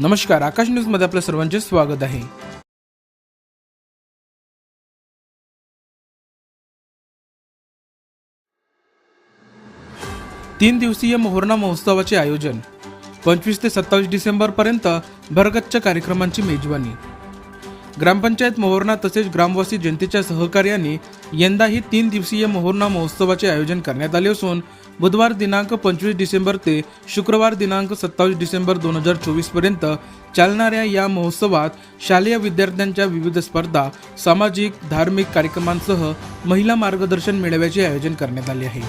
नमस्कार आकाश न्यूजमध्ये आपल्या सर्वांचे स्वागत आहे. तीन दिवसीय मोहरणा महोत्सवाचे आयोजन पंचवीस ते सत्तावीस डिसेंबरपर्यंत भरगच्च कार्यक्रमांची मेजवानी. ग्रामपंचायत मोहरणा तसेच ग्रामवासी जनतेच्या सहकार्याने यंदाही तीन दिवसीय मोहरणा महोत्सवाचे आयोजन करण्यात आले असून बुधवार दिनांक पंचवीस डिसेंबर ते शुक्रवार दिनांक सत्तावीस डिसेंबर दोन हजार चोवीसपर्यंत चालणाऱ्या या महोत्सवात शालेय विद्यार्थ्यांच्या विविध स्पर्धा सामाजिक धार्मिक कार्यक्रमांसह महिला मार्गदर्शन मेळाव्याचे आयोजन करण्यात आले आहे.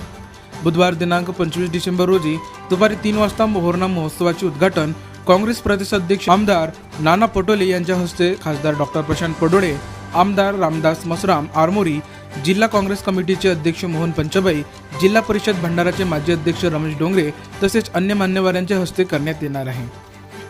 बुधवार दिनांक पंचवीस डिसेंबर रोजी दुपारी तीन वाजता मोहरणा महोत्सवाचे उद्घाटन काँग्रेस प्रदेशाध्यक्ष आमदार नाना पटोले यांच्या हस्ते खासदार डॉक्टर प्रशांत पडोळे आमदार रामदास मसराम आरमोरी जिल्हा काँग्रेस कमिटीचे अध्यक्ष मोहन पंचबाई जिल्हा परिषद भंडाराचे माजी अध्यक्ष रमेश डोंगरे तसेच अन्य मान्यवरांच्या हस्ते करण्यात येणार आहे.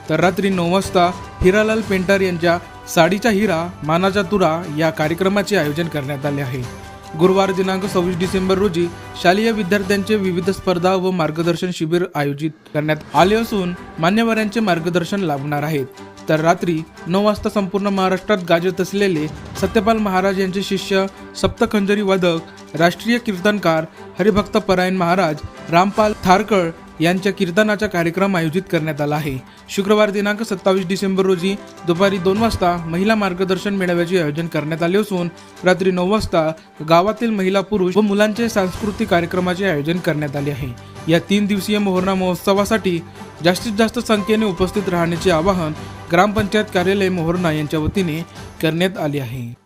तर रात्री नऊ वाजता हिरालाल पेंटर यांच्या साडीचा हिरा मानाचा तुरा या कार्यक्रमाचे आयोजन करण्यात आले आहे. गुरुवार दिनांक सव्वीस डिसेंबर रोजी शालेय विद्यार्थ्यांचे विविध स्पर्धा व मार्गदर्शन शिबिर आयोजित करण्यात आले असून मान्यवरांचे मार्गदर्शन लाभणार आहेत. तर रात्री नऊ वाजता संपूर्ण महाराष्ट्रात गाजत असलेले सत्यपाल महाराज यांचे शिष्य सप्तखंजरी वादक राष्ट्रीय कीर्तनकार हरिभक्त परायण महाराज रामपाल थारकळ यांच्या कीर्तनाचा कार्यक्रम आयोजित करण्यात आला आहे. शुक्रवार दिनांक सत्तावीस डिसेंबर रोजी दुपारी दोन वाजता महिला मार्गदर्शन मेळाव्याचे आयोजन करण्यात आले असून रात्री नऊ वाजता गावातील महिला पुरुष व मुलांचे सांस्कृतिक कार्यक्रमाचे आयोजन करण्यात आले आहे. या तीन दिवसीय मोहरणा महोत्सवासाठी जास्तीत जास्त संख्येने उपस्थित राहण्याचे आवाहन ग्रामपंचायत कार्यालय मोहरणा यांच्या वतीने करण्यात आले आहे.